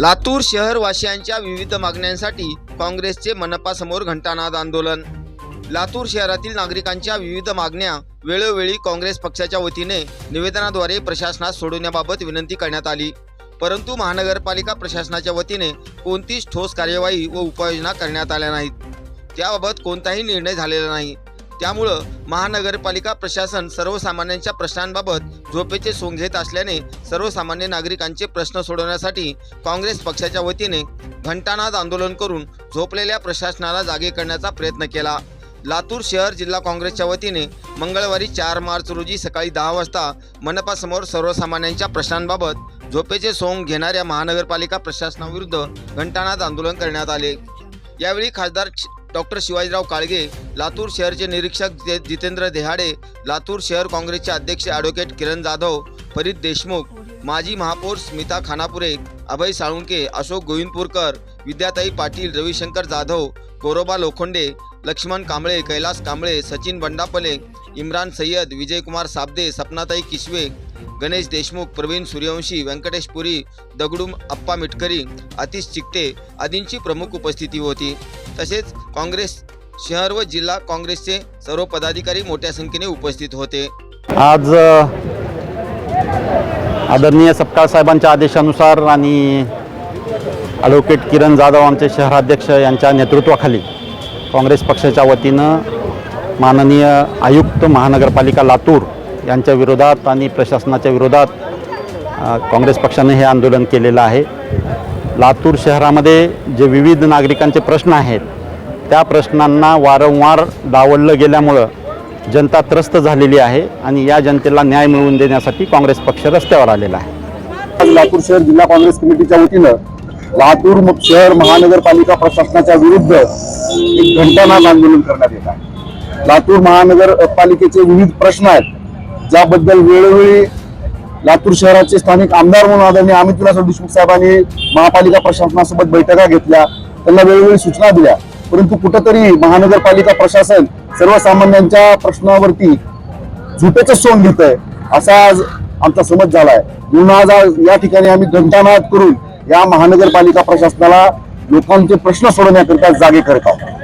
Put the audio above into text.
लातूर शहरवासियांच्या विविध मागण्यांसाठी काँग्रेसचे मनपासमोर घंटानाद आंदोलन. लातूर शहरातील नागरिकांच्या विविध मागण्या वेळोवेळी काँग्रेस पक्षाच्या वतीने निवेदनाद्वारे प्रशासनास सोडवण्याबाबत विनंती करण्यात आली. परंतु महानगरपालिका प्रशासनाच्या वतीने कोणतीच ठोस कार्यवाही व उपाययोजना करण्यात आल्या नाहीत. त्याबाबत कोणताही निर्णय झालेला नाही. त्यामुळं महानगरपालिका प्रशासन सर्वसामान्यांच्या प्रश्नांबाबत झोपेचे सोंग घेत असल्याने सर्वसामान्य नागरिकांचे प्रश्न सोडवण्यासाठी काँग्रेस पक्षाच्या वतीने घंटानाद आंदोलन करून झोपलेल्या प्रशासनाला जागे करण्याचा प्रयत्न केला. लातूर शहर जिल्हा काँग्रेसच्या वतीने मंगळवारी चार मार्च रोजी सकाळी दहा वाजता मनपासमोर सर्वसामान्यांच्या प्रश्नांबाबत झोपेचे सोंग घेणाऱ्या महानगरपालिका प्रशासनाविरुद्ध घंटानाद आंदोलन करण्यात आले. यावेळी खासदार डॉक्टर शिवाजीराव काळगे लातूर शहरचे निरीक्षक जितेंद्र देहाडे लातूर शहर काँग्रेसचे अध्यक्ष ॲडव्होकेट किरण जाधव फरीद देशमुख माजी महापौर स्मिता खानापुरे अभय साळुंके अशोक गोविंदपूरकर विद्याताई पाटील रविशंकर जाधव गोरोबा लोखंडे लक्ष्मण कांबळे कैलास कांबळे सचिन बंडापले इम्रान सय्यद विजयकुमार साबदे सपनाताई किशवे गणेश देशमुख प्रवीण सूर्यवंशी व्यंकटेश पुरी दगडूम अप्पा मिटकरी आतिश चिकटे आदींची प्रमुख उपस्थिती होती. तसेच काँग्रेस शहर व जिल्हा काँग्रेसचे सर्व पदाधिकारी मोठ्या संख्येने उपस्थित होते. आज आदरणीय सपकाळ साहेबांच्या आदेशानुसार आणि ॲडव्होकेट किरण जाधव आमचे शहराध्यक्ष यांच्या नेतृत्वाखाली काँग्रेस पक्षाच्या वतीनं माननीय आयुक्त महानगरपालिका लातूर यांच्या विरोधात आणि प्रशासनाच्या विरोधात काँग्रेस पक्षाने हे आंदोलन केलेलं आहे. लातूर शहरामध्ये जे विविध नागरिकांचे प्रश्न आहेत त्या प्रश्नांना वारंवार डावललं गेल्यामुळं जनता त्रस्त झालेली आहे आणि या जनतेला न्याय मिळवून देण्यासाठी काँग्रेस पक्ष रस्त्यावर आलेला आहे. लातूर शहर जिल्हा काँग्रेस कमिटीच्या वतीनं लातूर शहर महानगरपालिका प्रशासनाच्या विरुद्ध एक घंटानाद आंदोलन करण्यात येत आहे. लातूर महानगरपालिकेचे विविध प्रश्न आहेत ज्याबद्दल वेळोवेळी लातूर शहराचे स्थानिक आमदार म्हणून आदरणीय अमित विलासराव देशमुख साहेबांनी महापालिका प्रशासनासोबत बैठका घेतल्या. त्यांना वेळोवेळी सूचना दिल्या. परंतु कुठंतरी महानगरपालिका प्रशासन सर्वसामान्यांच्या प्रश्नावरती झुटेच सोंग घेत आहे असा आज आमचा समज झालाय. म्हणून आज या ठिकाणी आम्ही घंटानाद करून या महानगरपालिका प्रशासनाला लोकांचे प्रश्न सोडवण्याकरिता जागे करत आहोत.